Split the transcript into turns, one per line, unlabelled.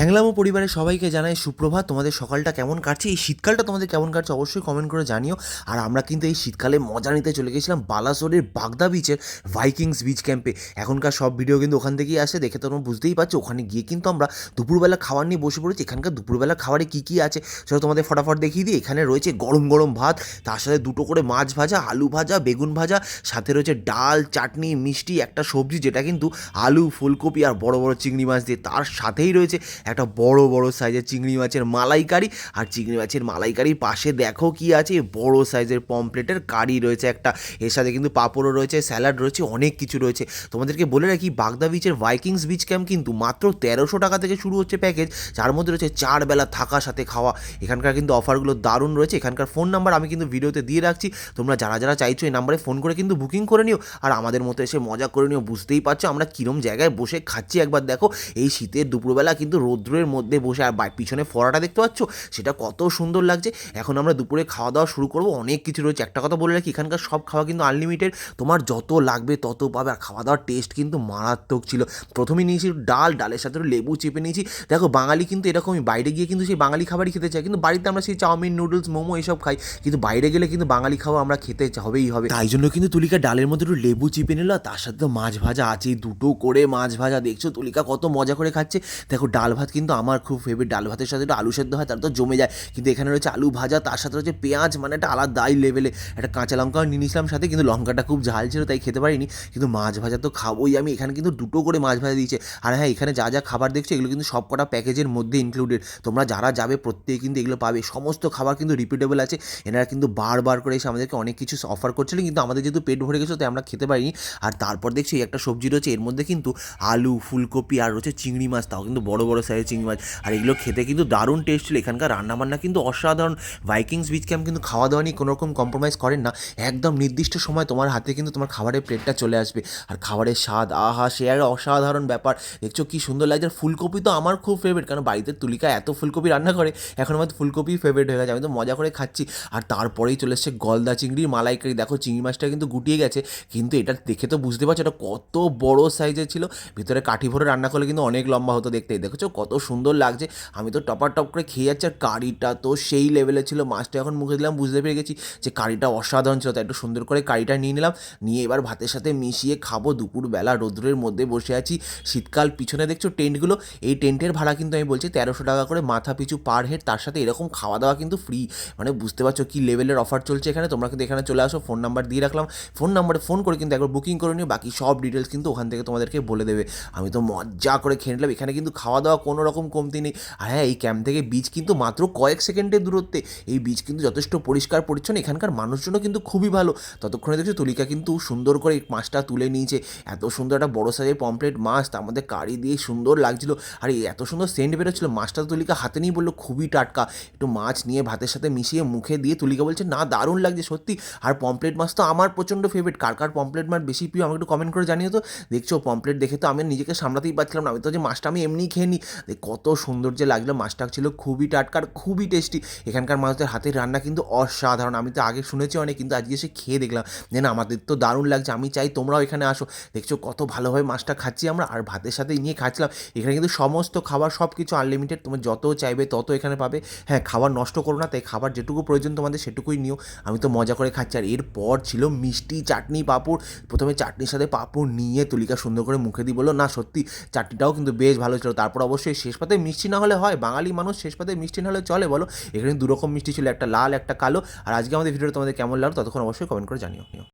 হ্যাংলামো পরিবারের সবাইকে জানাই, সুপ্রভাত, তোমাদের সকালটা কেমন কাটছে? এই শীতকালটা তোমাদের কেমন কাটছে? অবশ্যই কমেন্ট করে জানিও। আর আমরা কিন্তু এই শীতকালে মজা নিতে চলে গেছিলাম বালাসোরের বাগদা বিচের ভাইকিংস বিচ ক্যাম্পে এখনকার সব ভিডিও কিন্তু ওখান থেকেই আসে, দেখে তোমরা বুঝতেই পারছ। ওখানে গিয়ে কিন্তু আমরা দুপুরবেলা খাবার নিয়ে বসে পড়েছি। এখানকার দুপুরবেলা খাবারে কী কী আছে সেটা তোমাদের ফটাফট দেখিয়ে দিই। এখানে রয়েছে গরম গরম ভাত, তার সাথে দুটো করে মাছ ভাজা, আলু ভাজা, বেগুন ভাজা, সাথে রয়েছে ডাল, চাটনি, মিষ্টি, একটা সবজি, যেটা কিন্তু আলু, ফুলকপি আর বড় বড় চিংড়ি মাছ দিয়ে, তার সাথেই রয়েছে একটা বড় বড় সাইজের চিংড়ি মাছের মালাইকারি। আর চিংড়ি মাছের মালাইকারির পাশে দেখো কি আছে, বড় সাইজের পমপ্লেটের কারি রয়েছে একটা। এর সাথে কিন্তু পাঁপড়ও রয়েছে, স্যালাড রয়েছে, অনেক কিছু রয়েছে। তোমাদেরকে বলে রাখি, বাগদা বিচের ভাইকিংস বিচ ক্যাম্প কিন্তু মাত্র তেরোশো টাকা থেকে শুরু হচ্ছে প্যাকেজ যার মধ্যে রয়েছে চার বেলা থাকা, সাথে খাওয়া। এখানকার কিন্তু অফারগুলো দারুণ রয়েছে। এখানকার ফোন নাম্বার আমি কিন্তু ভিডিওতে দিয়ে রাখছি। তোমরা যারা যারা চাইছো এই নাম্বারে ফোন করে কিন্তু বুকিং করে নিও। আর আমাদের মতো এসে মজা করে নিও, বুঝতেই পারছ আমরা কীরম জায়গায় বসে খাচ্ছি। একবার দেখো, এই শীতের দুপুরবেলা কিন্তু রৌদ্রের মধ্যে বসে আর পিছনে ফোয়ারাটা দেখতে পাচ্ছ? সেটা কত সুন্দর লাগছে। এখন আমরা দুপুরে খাওয়া দাওয়া শুরু করব। অনেক কিছু রয়েছে। একটা কথা বলে রাখি, এখানকার সব খাওয়া কিন্তু আনলিমিটেড তোমার যত লাগবে তত পাবে। আর খাওয়া দাওয়ার টেস্ট কিন্তু মারাত্মক ছিল। প্রথমে নিয়েছি ডাল, ডালের সাথে লেবু চেপে নিয়েছি। দেখো, বাঙালি কিন্তু এরকমই। বাইরে গিয়ে কিন্তু সেই বাঙালি খাবারই খেতে চায়। কিন্তু বাড়িতে আমরা সেই চাউমিন নুডলস মোমো এসব খাই। কিন্তু বাইরে গেলে কিন্তু বাঙালি খাওয়া আমরা খেতে হবেই হবে। তাই জন্য কিন্তু তুলিকা ডালের মধ্যে একটু লেবু চিপে নিল। তার সাথে তো মাছ ভাজা আছেই। দুটো করে মাছ ভাজা। দেখছ, তুলিকা কত মজা করে খাচ্ছে। দেখো, ডাল ভাত কিন্তু আমার খুব ফেভারিট ডাল ভাতের সাথে একটু আলু সেদ্ধ হয় তার তো জমে যায়। কিন্তু এখানে রয়েছে আলু ভাজা, তার সাথে রয়েছে পেঁয়াজ মানে একটা আলাদাই লেভেলে একটা কাঁচা লঙ্কাও নিয়ে নিয়েছিলাম সাথে, কিন্তু লঙ্কাটা খুব ঝাল ছিল, তাই খেতে পারিনি। কিন্তু মাছ ভাজা তো খাবোই, আমি এখানে কিন্তু দুটো করে মাছ ভাজা দিয়েছে। আর হ্যাঁ এখানে যা যা খাবার দেখছ, এগুলো কিন্তু সব কটা প্যাকেজের মধ্যে ইনক্লুডেড তোমরা যারা যাবে, প্রত্যেকে কিন্তু এগুলো পাবে। সমস্ত খাবার কিন্তু রিপিটেবল আছে। এনারা কিন্তু বারবার করে এসে আমাদেরকে অনেক কিছু অফার করছিলেন, কিন্তু আমাদের যেহেতু পেট ভরে গেছিল, তাই আমরা খেতে পারিনি। আর তারপর দেখছি একটা সবজি রয়েছে, এর মধ্যে কিন্তু আলু, ফুলকপি, আর রয়েছে চিংড়ি মাছ, তাও কিন্তু বড় বড় সাইজের চিংড়ি মাছ আর এগুলো খেতে কিন্তু দারুণ টেস্ট ছিল। এখানকার রান্নাবান্না কিন্তু অসাধারণ। ভাইকিংস বিচ ক্যাম্প কিন্তু খাওয়া দাওয়া নিয়ে কোনো রকম কম্প্রোমাইজ করেন না। একদম নির্দিষ্ট সময় তোমার হাতে কিন্তু তোমার খাবারের প্লেটটা চলে আসবে। আর খাবারের স্বাদ, আহা, সে আর অসাধারণ ব্যাপার। দেখছ কি সুন্দর লাগছে। আর ফুলকপি তো আমার খুব ফেভারিট কারণ বাড়িতে তুলিকা এত ফুলকপি রান্না করে, এখন আমার ফুলকপি ফেভারিট হয়ে গেছে। আমি তো মজা করে খাচ্ছি। আর তারপরেই চলে এসছে গলদা চিংড়ির মালাইকারি। দেখো চিংড়ি মাছটা কিন্তু গুটিয়ে গেছে। কিন্তু এটা দেখে তো বুঝতে পারছ, এটা কত বড় সাইজের ছিল। ভিতরে কাঠি ভরে রান্না করলে কিন্তু অনেক লম্বা হতো দেখতে। দেখেছ কত সুন্দর লাগছে। আমি তো টপার টপ করে খেয়ে যাচ্ছি আর কারিটা তো সেই লেভেলে ছিল। মাছটা এখন মুখে দিলাম, বুঝতে পেরে গেছি যে কারিটা অসাধারণ ছিল। তাই একটু সুন্দর করে কারিটা নিয়ে নিলাম। নিয়ে এবার ভাতের সাথে মিশিয়ে খাব। দুপুরবেলা রোদ্রের মধ্যে বসে আছি। শীতকাল পিছনে দেখছ টেন্টগুলো? এই টেন্টের ভাড়া কিন্তু আমি বলছি তেরোশো টাকা করে মাথা পিছু পার হেড তার সাথে এরকম খাওয়া দাওয়া কিন্তু ফ্রি মানে বুঝতে পারছ কী লেভেলের অফার চলছে এখানে? তোমরা কিন্তু এখানে চলে আসো ফোন নাম্বার দিয়ে রাখলাম। ফোন নাম্বারে ফোন করে কিন্তু একবার বুকিং করে নিও। বাকি সব ডিটেলস কিন্তু ওখান থেকে তোমাদেরকে বলে দেবে। আমি তো মজা করে খেয়ে নিলাম। এখানে কিন্তু খাওয়া দাওয়া কোনো রকম কমতি নেই। আর হ্যাঁ এই ক্যাম্প থেকে বীজ কিন্তু মাত্র কয়েক সেকেন্ডের দূরত্বে। এই বীজ কিন্তু যথেষ্ট পরিষ্কার, পরিচ্ছন্ন। এখানকার মানুষজনও কিন্তু খুবই ভালো। ততক্ষণে দেখছি তুলিকা কিন্তু সুন্দর করে মাছটা তুলে নিয়েছে। এত সুন্দর একটা বড় সাইজের পমপ্লেট মাছ, তার মধ্যে কারি দিয়ে সুন্দর লাগছিল। আর এই এত সুন্দর সেন্ট বেরোচ্ছিল, মাছটা তুলিকা হাতে নিয়ে বলল, খুবই টাটকা। একটু মাছ নিয়ে ভাতের সাথে মিশিয়ে মুখে দিয়ে তুলিকা বলছে, না, দারুণ লাগছে, সত্যি। আর পমপ্লেট মাছ তো আমার প্রচণ্ড ফেভারিট কার কার পমপ্লেট মাছ বেশি প্রিয়, আমাকে একটু কমেন্ট করে জানিয়ে তো। দেখছ পমপ্লেট দেখে তো আমি নিজেকে সামলাতেই পারছিলাম না। আমি তো যে মাছটা আমি এমনিই খেয়ে নিই কত সুন্দর যে লাগল মাছটা ছিল খুবই টাটকার খুবই টেস্টি এখানকার মানুষদের হাতের রান্না কিন্তু অসাধারণ। আমি তো আগে শুনেছি অনেক, কিন্তু আজকে এসে খেয়ে দেখলাম। যে না আমাদের তো দারুণ লাগছে। আমি চাই তোমরাও এখানে আসো। দেখছ কত ভালোভাবে মাছটা খাচ্ছি আমরা। আর ভাতের সাথে নিয়ে খাচ্ছিলাম। এখানে কিন্তু সমস্ত খাবার সব কিছু আনলিমিটেড তোমার যত চাইবে তত এখানে পাবে। হ্যাঁ খাবার নষ্ট করো না। তাই খাবার যেটুকু প্রয়োজন তোমাদের সেটুকুই নিও। আমি তো মজা করে খাচ্ছি। আর এরপর ছিল মিষ্টি চাটনি পাঁপড়। প্রথমে চাটনির সাথে পাঁপড় নিয়ে তুলিকা সুন্দর করে মুখে দিয়ে বলল, না, সত্যি, চাটনিটাও কিন্তু বেশ ভালো ছিল। তারপর অবশ্যই শেষ পাতে মিষ্টি না হলে হয়। বাঙালি মানুষ শেষ পাতে মিষ্টি না হলে চলে, বলো। এখানে দুরকম মিষ্টি ছিল, একটা লাল, একটা কালো। আর আজকে আমাদের ভিডিওটা তোমাদের কেমন লাগল, ততক্ষণ অবশ্যই কমেন্ট করে জানিও।